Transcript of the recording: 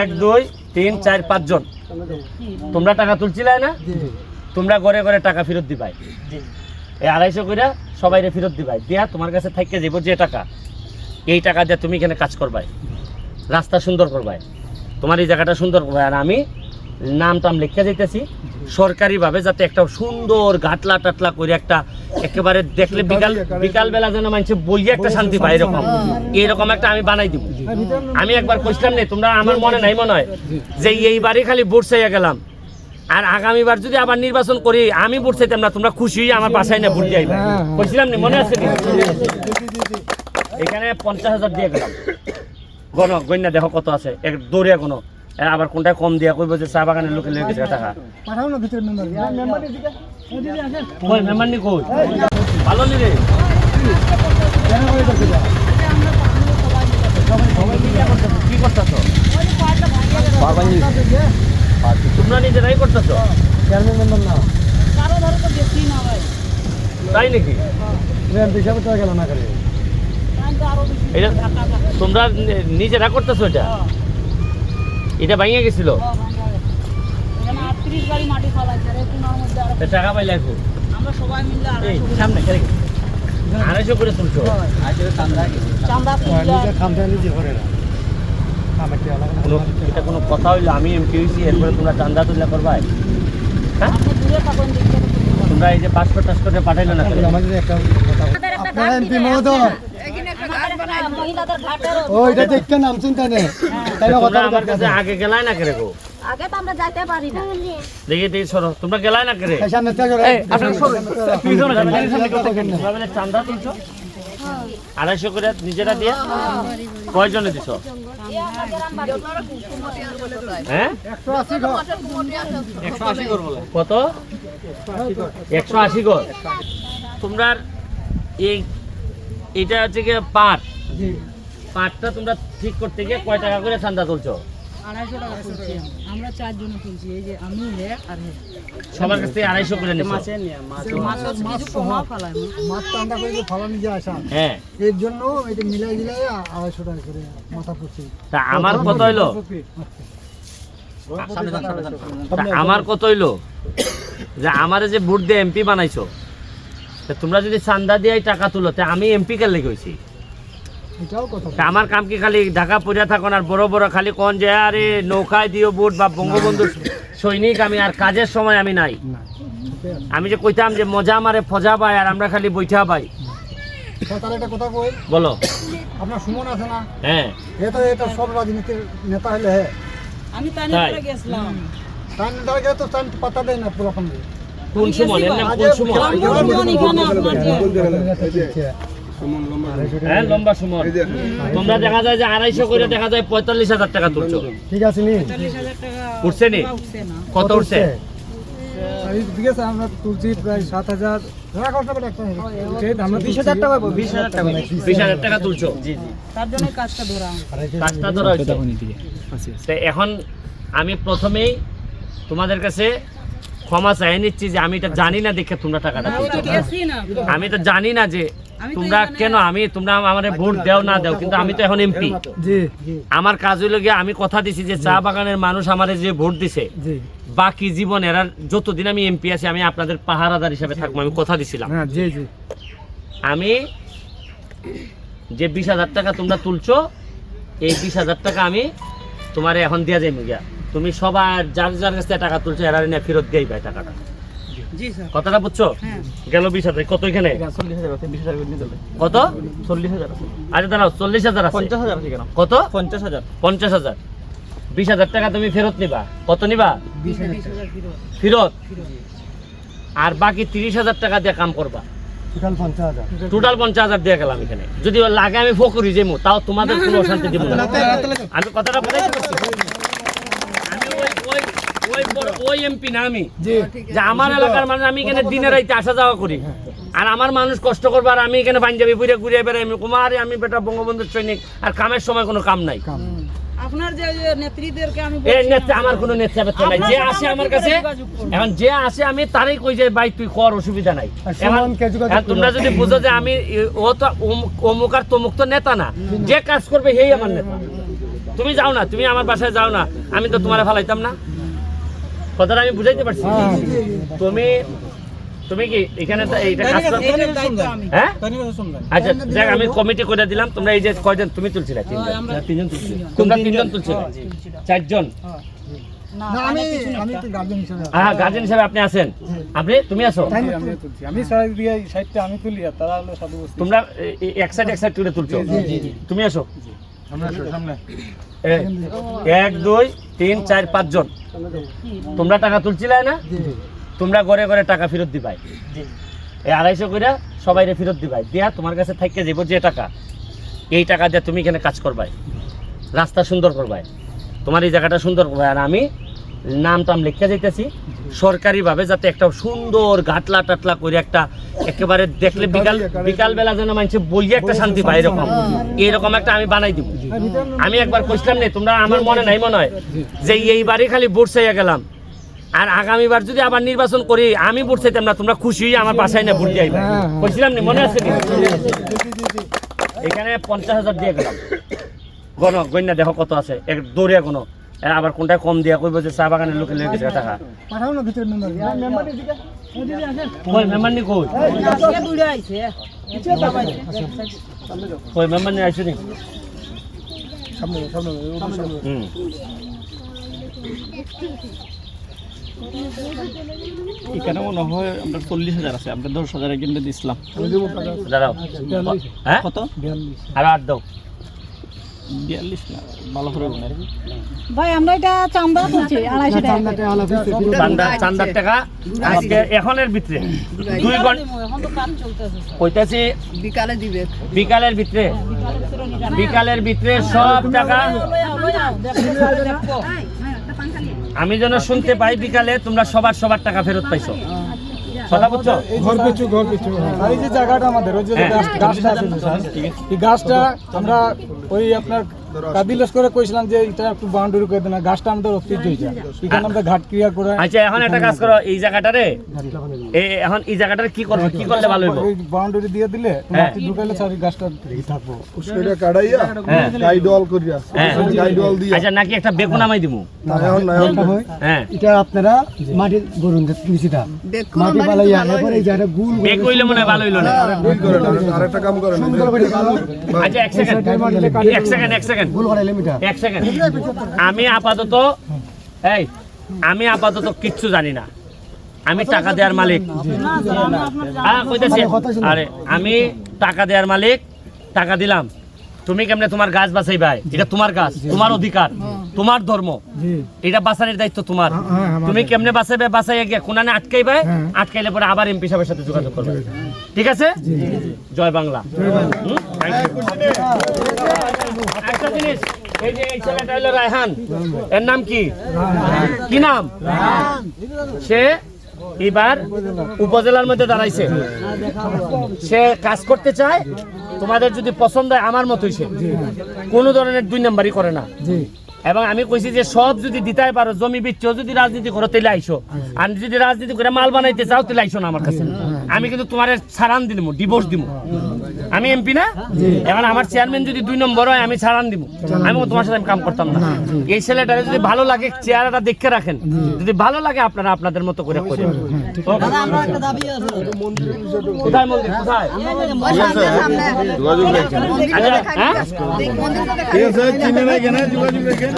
এক দুই তিন চার পাঁচ জন। তোমরা টাকা তুলছিলে না? তোমরা ঘরে ঘরে টাকা ফেরত দিবাই। এই আড়াইশো করে সবাই ফেরত দিবাই। দিয়া তোমার কাছে থাকতে যাব যে টাকা। এই টাকা দিয়ে তুমি এখানে কাজ করবাই। রাস্তা সুন্দর করবাই। তোমার এই জায়গাটা সুন্দর করবাই। আর আমি নাম টাম লিখে যাইতেছি সরকারিভাবে যাতে একটা সুন্দর গাটলা টাটলা করে একটা একেবারে দেখলে বিকাল বিকাল বেলা যেন মানুষ বইয়ে একটা শান্তি পায় এরকম। এরকম একটা আমি বানাই দিব। আমি একবার কইছিলাম নেই তোমরা আমার মনে নাই মনে হয় যে এইবারই খালি ভোট চাইয়া গেলাম। আর আগামীবার যদি আবার নির্বাচন করি আমি ভোট চাইতাম না তোমরা খুশি হয়ে আমার বাসায় না ভোট যাইবে কইছিলাম নি মনে আছে? এখানে পঞ্চাশ হাজার দিয়ে গেলাম। গণ গণ্যা দেখো কত আছে? এক দৌড়িয়া কোনো আবার কোনটা কম দিয়া কইব যে চা বাগানের লোকে লেগে গেছে টাকা। পাঠাও না ভিতরে মেম্বার কই মেম্বার নি কই? ভালো নি রে? কি করতেছো? তোমরা নিজেরাই করতেছো? চেয়ারম্যান মেম্বার না। তাই নাকি? এমপি হিসাবে তো গেল না করে এটা তোমরা নি- নিজেরা করতেছো এটা? এটা ভাঙিয়ে গেছিল? টাকা পাইলে এখন আমরা সবাই মিলে সামনে খেলে আড়াইশো করে তুলছো? এটা কোনো কথা হইল? আমি এমপি হয়েছি এরপরে তোমরা চান্দা তুললে করবাই হ্যাঁ? তোমরা এই যে পাসপোর্ট টাসপোর্টে পাঠাইলো না আমাদের একটা কথা আপনারা এমপি মহোদয় ও এটা দেখতে নাম চিন্তা নেই তাই না কথা আমার কাছে আগে গেলাই না করে গো? আগে তো আমরা যাইতে পারি না। দেখি দেখি সরো তোমরা গেলাই না করে? সামনে থেকে তোমরা বলে চান্দা তুলছো? আড়াইশো করে নিজেরা দিয়ে? কয়জনে দিছ? হ্যাঁ? একশো আশি ঘর। কত? একশো আশি গজ তোমরা এই এটা হচ্ছে গিয়ে পাট। পাটটা তোমরা ঠিক করতে গিয়ে কয় টাকা করে চান্দা তুলছো? আড়াইশো টাকা তুলছি আমরা চারজন তুলছি এই যে আমি হে আর হে। সবার কাছ থেকে আড়াইশো করে নিচ্ছ মাছ কিছু কমা ফেলাই মাছ টান্দা করে যে ফলা নিজে হ্যাঁ। এর জন্য এটা মিলাই দিলাই আড়াইশো টাকা করে মাথা পড়ছে তা আমার কত হইল? আমার কত হইল? যে আমার যে ভোট দিয়ে এমপি বানাইছো তা তোমরা যদি চান্দা দিয়ে টাকা তুলো তা আমি এমপি কে লেগে হয়েছি আমার কাম কি খালি ঢাকা পড়িয়া থাকুন আর বড় বড় খালি কোন যে আরে নৌকায় দিও ভোট বা বঙ্গবন্ধু সৈনিক আমি আর কাজের সময় আমি নাই। আমি যে কইতাম যে মজা মারে ফজা পাই আর আমরা খালি বৈঠা পাই তাহলে কথা কই। বলো। আপনার সুমন আছে না? হ্যাঁ। এ তো এটা সব রাজনীতির নেতা হলে হ্যাঁ। আমি তাই। তাই? গেছিলাম। তার নেতারা গেলে তো পাতা দেয় না পুরো কম কোন সুমন এর নাম কোন সুমন মন এখানে আপনার যে। হ্যাঁ লম্বা সুমন। তোমরা দেখা যায় যে আড়াইশো করে দেখা যায় পঁয়তাল্লিশ হাজার টাকা তুলছো। ঠিক আছে নি? উঠছে নি। কত উঠছে? ঠিক আছে আমরা তুলছি প্রায় সাত হাজার। এখন আমি প্রথমেই তোমাদের কাছে ক্ষমা চাই নিচ্ছি যে আমি এটা জানি না দেখে তোমরা টাকাটা আমি তো জানি না যে তোমরা কেন আমি তোমরা আমার ভোট দেও না দেও কিন্তু আমি তো এখন এমপি। জি জি। আমার কাজ হইল গিয়ে আমি কথা দিছি যে চা বাগানের মানুষ আমারে যে ভোট দিছে জি। বাকি জীবন এরা যতদিন আমি এমপি আছি আমি আপনাদের পাহারাদার হিসাবে থাকব আমি কথা দিছিলাম। হ্যাঁ জি জি। আমি যে বিশ হাজার টাকা তোমরা তুলছো এই বিশ হাজার টাকা আমি তোমার এখন দিয়া যাই গিয়া। তুমি সবার যার যার কাছে টাকা তুলছো এরা নিয়ে ফেরত দিয়েই পাই টাকাটা। কথাটা বুঝছ? হ্যাঁ। গেল বিশ হাজার কত এখানে? কত? চল্লিশ হাজার আচ্ছা দাঁড়াও চল্লিশ হাজার পঞ্চাশ হাজার কত? পঞ্চাশ হাজার। পঞ্চাশ হাজার। বিশ হাজার টাকা তুমি ফেরত নিবা। কত নিবা? ফিরত। ফেরত? আর বাকি তিরিশ হাজার টাকা দিয়ে কাম করবা। টোটাল পঞ্চাশ হাজার। দিয়ে গেলাম এখানে। যদি লাগে আমি ফকরি যাব তাও তোমাদের কোনো অশান্তি দিব না। আমি কথাটা বুঝাইতে পারছি আমি ওই ওই ওই এমপি না আমি। যে আমার এলাকার মানুষ আমি এখানে দিনে রাইতে আসা যাওয়া করি। আর আমার মানুষ কষ্ট করব আর আমি এখানে পাঞ্জাবি ঘুরে ঘুরে বেড়াই আমি কুমার আমি বেটা বঙ্গবন্ধুর সৈনিক আর কামের সময় কোনো কাম নাই। আপনার যে যে নেত্রীদেরকে আমি এই বলছি আমার কোনো নেতা নাই। যে সাথে আসে আমি আমার কাছে এখন যে আসে আমি তারই কই যে ভাই তুই কর অসুবিধা নাই। আর এখন সুমনকে যোগাযোগ এখন তোমরা যদি বুঝো যে আমি ও তো অমুক- অমুক আর তমুক তো নেতা না। যে কাজ করবে সেই আমার নেতা। তুমি যাও না তুমি আমার বাসায় যাও না। আমি তো তোমার ফালাইতাম না। কথাটা আমি বুঝাইতে পারছি। তুমি তুমি কি এখানে তো এইটা কাজ হ্যাঁ? আচ্ছা দেখ আমি কমিটি করে দিলাম। তোমরা এই যে কয়জন? তুমি তুলছিলে তিনজন। তিনজন তুলছিলে তোমরা তিনজন তুলছিলে? চারজন। হ্যাঁ। গার্জেন হিসাবে আপনি আছেন। আপনি? তুমি আসো আমি তুলি তারা তোমরা এ- এ- এক সাইড এক সাইড তুলে তুলছো? তুমি আসো এক দুই তিন চার পাঁচজন তোমরা টাকা তুলছিলে না? তোমরা ঘরে ঘরে টাকা ফেরত দিবাই। এই আড়াইশো করে সবাইরে ফেরত দিবাই। দিয়া তোমার কাছে থাকতে যাব যে টাকা। এই টাকা দিয়ে তুমি এখানে কাজ করবাই। রাস্তা সুন্দর করবাই। তোমার এই জায়গাটা সুন্দর করবাই। আর আমি নাম টাম লিখতে যাইতেছি। সরকারিভাবে যাতে একটা সুন্দর গাটলা টাটলা করে একটা একেবারে দেখলে বিকাল বিকাল বেলা যেন মানুষে বইয়ে একটা শান্তি পায় এরকম। এরকম একটা আমি বানাই দিব। আমি একবার কইছিলাম নেই তোমরা আমার মনে নাই মনে হয় যে এইবারই খালি ভোট চাইয়া গেলাম। আর আগামীবার যদি আবার নির্বাচন করি আমি ভোট চাইতাম না তোমরা খুশি হয়ে আমার বাসায় না ভোট দিয়ে কইছিলাম নি মনে আছে? এখানে পঞ্চাশ হাজার দিয়ে গেলাম। গণ গণ্যা দেখো কত আছে? এক দৌড়িয়া কোনো এ আবার কোনটা কম দিয়া কইব যে চা বাগানের লোকে লেগে গেছে টাকা। পাঠাও না ভিতরে মেম্বার। মেম্বার কই মেম্বার নি কই? এ বুড়ো আইছে। কই মেম্বার নি আইছো নি? সামনে সামনে সামনে। হুম। এখানে মনে হয় আমরা চল্লিশ হাজার আছে আমরা দশ হাজার একজন দিয়েছিলাম আমি দেবো টাকা। দাঁড়াও। হ্যাঁ? কত? আর আট দাও। বিয়াল্লিশ না ভালো করে ভাই আমরা এটা চামড়া তুলছি আড়াইশো টাকা। চান্দাতে আলা ফিসে চান্দা চান্দার টাকা আজকে এখনের ভিতরে। দুই ঘণ্টা এখন তো কাজ চলতেছে কইতাছি বিকালে দিবে। বিকালের ভিতরে। বিকালের ভিতরে সব টাকা আমি যেন শুনতে পাই বিকালে তোমরা সবার সবার টাকা ফেরত পাইছো। বুঝছ ঘর পিছু ঘর পিছু আর এই যে জায়গাটা আমাদের ওই যে হ্যাঁ। গাছ- গাছটা আছে এই গাছটা আমরা ওই আপনার করে কইছিলাম যে এটা একটু বাউন্ডারি করে দেন গাছটা আমাদের হয়েছে এখানে আমরা ঘাট ক্রিয়া করে আচ্ছা এখন একটা কাজ করো এই জায়গাটারে এই এখন এই জায়গাটার কি করব কি করলে ভালো হইব? বাউন্ডারি দিয়ে দিলে হ্যাঁ। মাটি ঢুকাইলে স্যার এই গাছটা থাকব। সেটা কাটাইয়া হ্যাঁ। করিয়া হ্যাঁ। দিয়া। আচ্ছা নাকি একটা বেগুন আমাই দিমু? এখন হ্যাঁ। এটা আপনারা মাটি গরুন নিচিটা। মাটি পালাইয়া এরপর এই জায়গাটা গুল বেগ কইলে মনে ভালো হইল না? আরেকটা কাম করে না। আচ্ছা এক সেকেন্ড। এক সেকেন্ড এক সেকেন্ড। মিটা এক সেকেন্ড আমি আপাতত এই আমি আপাতত কিচ্ছু জানি না। আমি টাকা দেওয়ার মালিক। হ্যাঁ কইতেছি। আরে আমি টাকা দেওয়ার মালিক টাকা দিলাম। তুমি কেমনে তোমার গাছ বাঁচাই ভাই? এটা তোমার গাছ তোমার অধিকার তোমার ধর্ম। এটা বাঁচানোর দায়িত্ব তোমার। হ্যাঁ, তুমি কেমনে বাঁচাবে বাঁচাই গিয়ে কোনানে আটকাইবে আটকাইলে পরে আবার এমপি সাহেবের সাথে যোগাযোগ করবে। ঠিক আছে? জয় বাংলা হুম? Thank you. একটা জিনিস রায়হান। এর নাম কি? কি নাম? সে এবার উপজেলার মধ্যে দাঁড়াইছে। সে কাজ করতে চায়, তোমাদের যদি পছন্দ হয় আমার মতোই সে। কোনো ধরনের দুই নাম্বারই করে না। এবং আমি কইছি যে সব যদি দিতে পারো, জমি বিচ্ছেও যদি রাজনীতি করো তাহলে আইসো। আর যদি রাজনীতি করে মাল বানাইতে চাও তাহলে আইসো না আমার কাছে। আমি কিন্তু তোমার ছাড়ান দিমু ডিভোর্স দিমু। আমি এমপি না? এখন আমার চেয়ারম্যান যদি দুই নম্বর হয় আমি ছাড়ান দিব। আমি তোমার সাথে আমি কাম করতাম না। এই ছেলেটারে যদি ভালো লাগে চেয়ারটা দেখে রাখেন। যদি ভালো লাগে আপনারা আপনাদের মতো করে করেন। কোথায় মন্দির কোথায়? হ্যাঁ? ঠিক আছে? চিনে নাই যোগাযোগ রেখে।